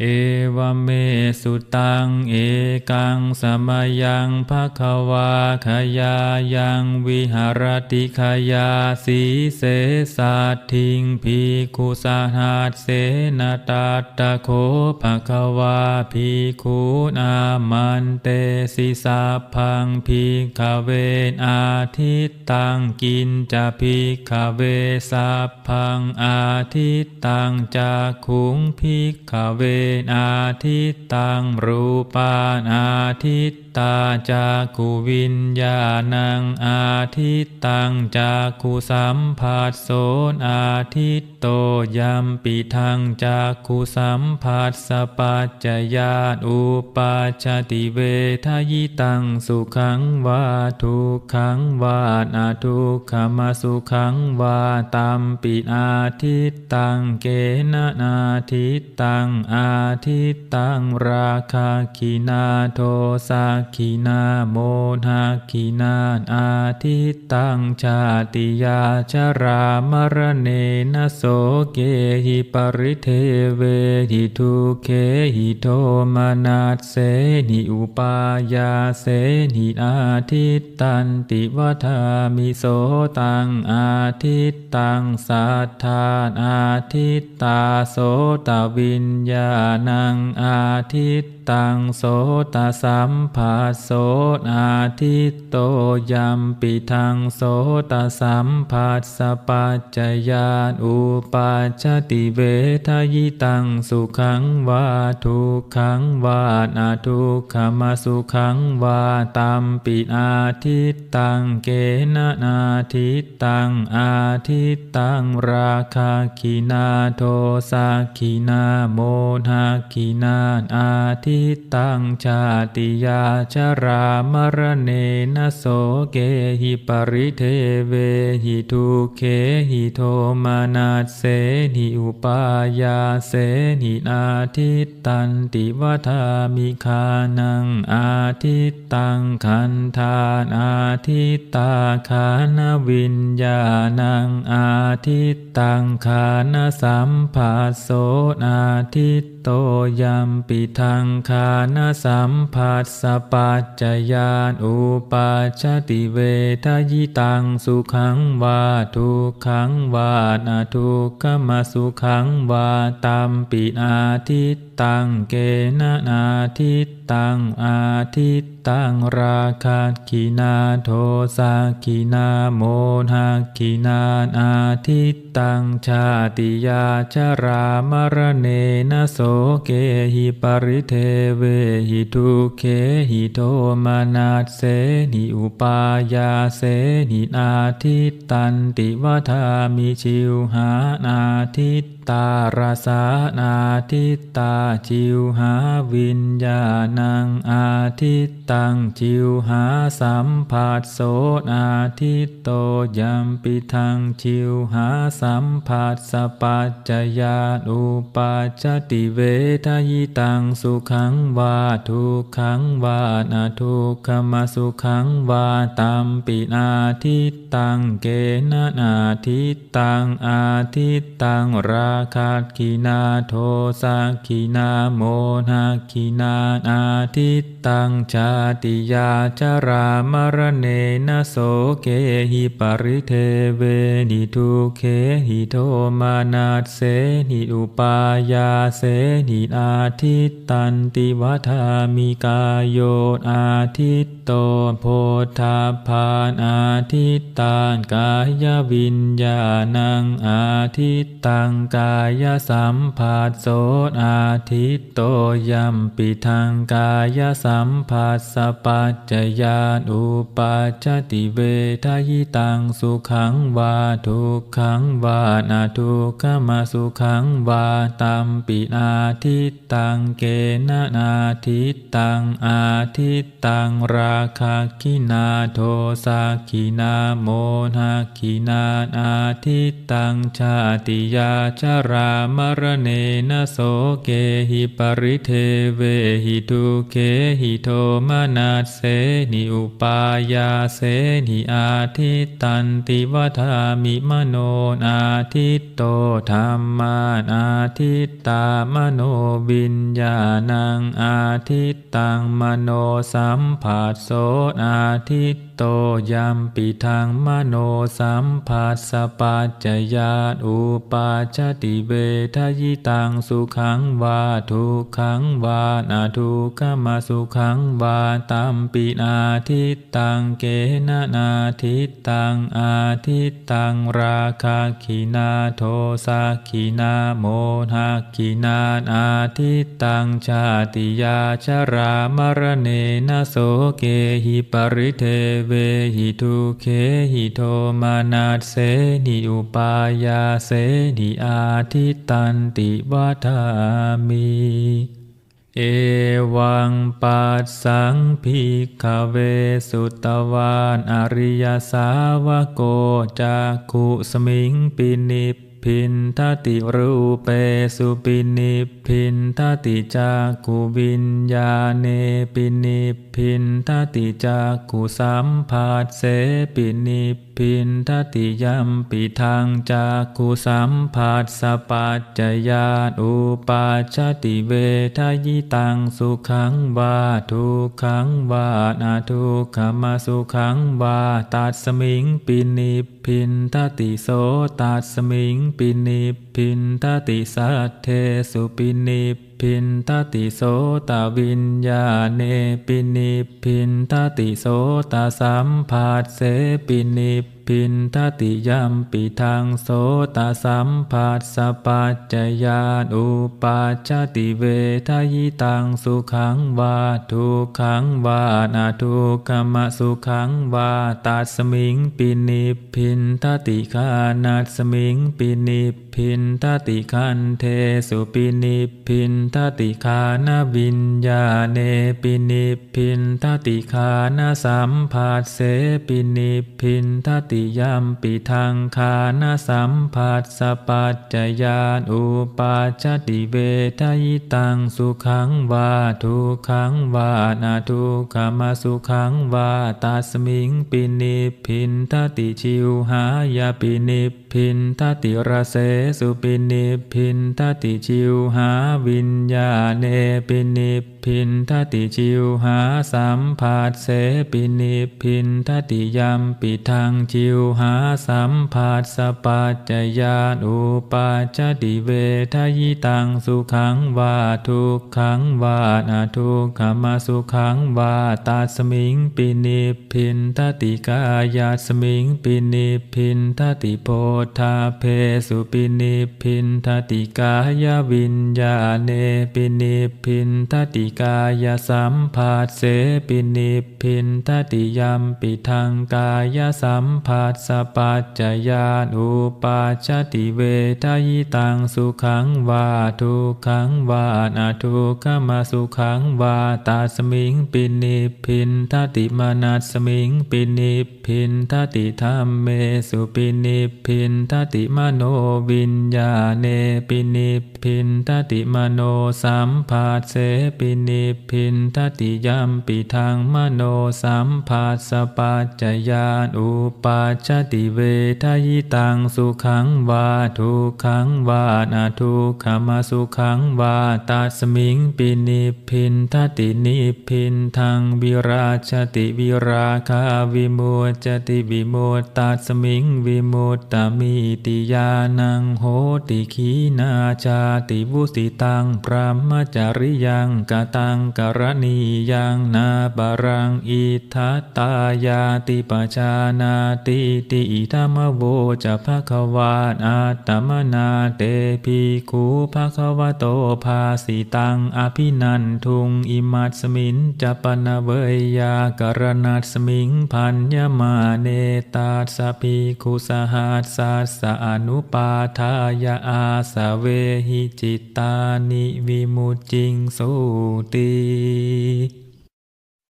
เอวเมสุตังเอกังสมยังภะคะวาขยายังวิหารติขยาสีเสสัตทิงพีคุสาหัสเสนตัตตะโคภะคะวาพีคุนามันเตสิสาพังพีขเวอาทิตตังกินจะพีขเวสัพพังอาทิตตังจะขุงพิกขเวนาทิตตังรูปานาทิ ตาจากุวิญญาณังอาทิตตังจากุสัมผัสโสนอาทิตโตยัมปิทังจากุสัมผัสสปัจจยานอุปาชติเวทยิตังสุขังวาทุกขังวานาทุกขมาสุขังวาตัมปิอาทิตตังเกนะนาทิตตังอาทิตตังราคาคินาโทสาคินาโมนาคินาอาทิตตังชาติยาชรามรเนนโสเกหิปริเทเวหิทุเคหิโทมนาสเสนิอุปายาเสนิอาทิตตันติวัฏามิโสตังอาทิตตังสัทธานอาทิตตาโสตวิญญาณังอาทิตตังโสตสัมภาสโสอาทิตโตยัมปิทังโสตสัมผัสสปัจจยานอุปาชติเวทยิตังสุขังวาทุกขังวานาทุกขมาสุขังวาตัมปิอาทิตตังเกนะนาทิตตังอาทิตตังราคาคินาโทสาคินาโมนาคินาอาทิตตังชาติยาชรามรเนนะโสเกหิปริเทเวหิทุเคหิโทมานาสเสนิอุปายาเสนิอาทิตตันติวัฏามิคานังอาทิตตังคันธานอาทิตตาคานวิญญาณังอาทิตตังคานสัมภาสโสอาทิต โตยัมปิทังคานสัมผัสสปัจจยานอุปาชติเวทยิตังสุขังวาทุกขังวานาทุกขมาสุขังวาตามปิอาทิต ตังเกนะนาทิตตังอาทิตตังราคาคินาโทสาคินาโมนาคินาอาทิตตังชาติยาชรามรเนนะโสเกหิปริเทเวหิทุเคหิโทมานาเสนิอุปายาเสนิอาทิตตันติวัฏามิชิวหานาทิต ตาราสานาทิตตาจิวหาวิญญาณังอาทิตตังจิวหาสัมผัสโสอาทิตโตยัมปิทังจิวหาสัมผัสสปัจจยานุปัจจติเวทยิตังสุขังวาทุกขังวานาทุกขมาสุขังวาตัมปิอาทิตตังเกนะนาทิตตังอาทิตตังราคาคินาโทสาคินาโมนาคินาอาทิตตังชาติยาจารามรเนนโสเกหิปริเทเวนิทุเคหิโทมานาเสนิอุปายาเสนิอาทิตตันติวัฏามิกายโยอาทิตโตโพธาพานอาทิตตานกายวิญญาณังอาทิตตังกาายสัมผัสโสอาทิตโตยัมปิทังกายสัมผัสสะปัจจยานอุปาจติเวทยิตังสุขังวาทุกขังวานาทุกขมาสุขังวาตัมปิอาทิตตังเกนะนาทิตตังอาทิตตังราคาคินาโทสาคินาโมนาคินาอาทิตตังชาติยาชรามรเนนะโสเกหิปริเทเวหิทุเกหิโทมนัสเสนิอุปายาเสนิอาทิตตันติวัฏามิมโนอาทิตโตธรรมานาทิตตามโนวิญญาณังอาทิตตังมโนสัมผัสโสอาทิตโตยัมปิทางมโนสัมผัสสปัจจยาตอุปาจติเวทยิตังสุขังวาทุกขังวานาทุกขมาสุขังวาตัมปินาทิตังเกนะนาทิตังอาทิตังราคาคินาโทสาคินาโมหะคินาอาทิตังชาติยาชรามรเนนะโสเกหิปริเทเวหิทุเคหิโทมานาเสนิอุปายาเสนิอาทิตตันติวัฏามิเอวังปัสสังพิกเวสุตวานอริยสาวโกจากขุสมิงปินิพินทติรูเปสุปินิพินทติจากขุวิญญาเนปินิ พินทติจากขุสัมผัสเสปินิพินทติยัมปิทางจากขุสัมผัสสะปัจจยาตอุปาชติเวทยิตังสุขังวาทุขังวานาทุขมาสุขังวาตัดสมิงปินิพินทติโสตัดสมิงปินิพพินทติสัทเทสุปินิ พินทติโสตวิญญาเนปินิพพินทติโสตสัมผัสเสปินิ พินทติยัมปิทางโสตสัมผัสสะปัจจยานอุปาจติเวทยิตังสุขังวาทุกขังวานาทุกขมะสุขังวาตัสมิงปินิพินทติคานาสมิงปินิพินทติคันเทสุปินิพินทติคานาวิญญาเนปินิพินทติคานสัมผัสเสปินิพินทติยัมปิทางคานสัมผัสสะปัจจยานอุปาจติเวทยิตังสุขังวาทุขังวานาทุขมาสุขังวาตาสมิงปินิพพินทติชิวหายาปินิพพินทติระเสสุปินิพินทติชิวหาวิญญาเนปินิพินทติชิวหาสัมผัสเสปินิพินทติยัมปิทางชิวหาสัมผัสสปัจจยานอุปาจติเวทยิตังสุขังวาทุกขังวานาทุกขมาสุขังวาตัสมิงปินิพินทติกายาสมิงปินิพพินทติโพธาเพสุปินิพินทติกายวิญญาเนปินิพินทติกายสัมผัสเสปินิพินทติยัมปิทางกายสัมผัสสปัจจยานุปาชติเวทยิตังสุขังวาทุขังวานาทุกขมาสุขังวาตาสมิงปินิพินทติมานัสมิงปินิพินทติธรรมเมสุปินิพพินทติมโนวิญญาเนปินิพินทติมโนสัมผัสเสปินิพินทติยัมปิทางมโนสัมผัสสปัจจยานอุปาชติเวทยิตังสุขังวาทุขังวานาทุขมาสุขังวาตัสมิงปินิพินทตินิพินทางวิราชติวิราคาวิมุตจติวิมุตตัสมิงวิมุตตมติยานังโหติขีนาชาติวุสิตังพระมจริยังกตังกรณียังนาบารังอิทัตตายาติปชานาติติอิธรรมโวจะภะควาอาตมนาเตภิกขุภะควโตภาสิตังอภินันทุงอิมัสมินจะปนเวยยากรณัสมิงพันยมาเนตาสะภิกขุสหัสสะสะอนุปาทายาอาสเวหิจิตตานิวิมุจิงสุติ